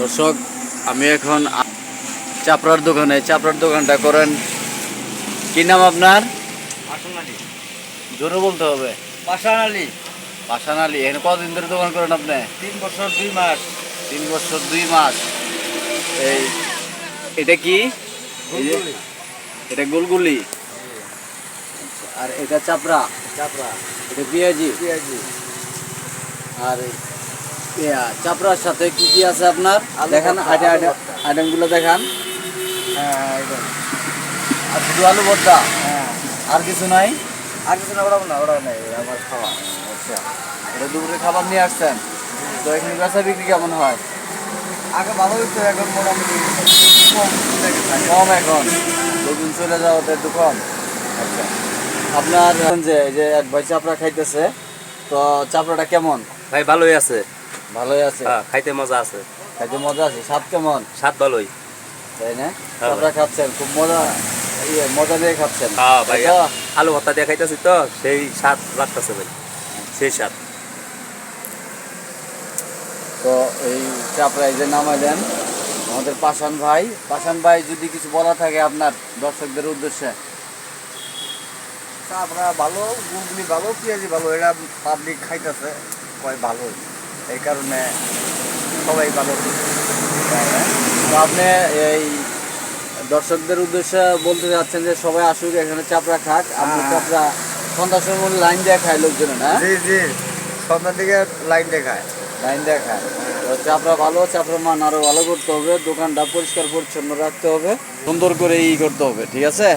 দর্শক আমি এখন চাপড়ার দোকানে চাপড়ার দোকানটা করেন। কি নাম আপনার? পাশান আলী। জোরে বলতে হবে। পাশান আলী। পাশান আলী এখানে কতদিন ধরে দোকান করেন আপনি? তিন বছর দুই মাস। তিন বছর দুই মাস। এই এটা কি? এটা গোলগুলি? আর এটা চাপড়া? চাপড়া। এটা পেঁয়াজি? পেঁয়াজি। আর ইয়া, চাপড়ার সাথে কি কি আছে আপনার? দেখান আইটেম আইটেমগুলো দেখান। হ্যাঁ আর শুধু আলু ভর্তা? হ্যাঁ। আর কিছু নাই? আর কিছু না ওরাও না ওরাও নেই আমার খাওয়া। আচ্ছা। এটা দুপুরে খাবার নিয়ে আসছেন? তো এখানে বেচা বিক্রি কেমন হয়? আগে ভালো হইতো এখন মোটামুটি কম এখন? লোকজন চলে যাওয়াতে একটু কম? আচ্ছা। আপনার যে এই যে এক ভাই চাপড়া খাইতেছে তো চাপড়াটা কেমন? ভাই ভালোই আছে। ভালোই আছে। হ্যাঁ খাইতে মজা আছে। খাইতে মজা আছে। স্বাদ কেমন? স্বাদ ভালোই। তাই না? হ্যাঁ চাপড়া খাচ্ছেন খুব মজা। ইয়ে মজা নিয়ে খাচ্ছেন। হ্যাঁ ভাই তো? আলু ভর্তা দিয়ে খাইতেছি তো সেই স্বাদ লাগতেছে ভাই। সেই স্বাদ। তো এই চাপড়া এই যে নামাইলেন আমাদের পাশান ভাই। পাশান ভাই যদি কিছু বলা থাকে আপনার দর্শকদের উদ্দেশ্যে। চাপড়া ভালো গুলগুলি ভালো পেঁয়াজি ভালো এটা পাবলিক খাইতেছে কয় ভালো এই কারণে সবাই ভালো। তো আপনি এই দর্শকদের উদ্দেশ্যে বলতে চাচ্ছেন যে সবাই আসুক এখানে চাপড়া খাক আপনি হ্যাঁ। চাপড়া সন্ধ্যার সময় লাইন দিয়ে খায় লোকজন না? জি জি। সন্ধ্যার দিকে লাইন দেখায় লাইন দিয়ে খায়। তো চাপড়া ভালো চাপড়া মান আরও ভালো করতে হবে দোকানটা পরিষ্কার পরিচ্ছন্ন রাখতে হবে সুন্দর করে ই করতে হবে ঠিক আছে?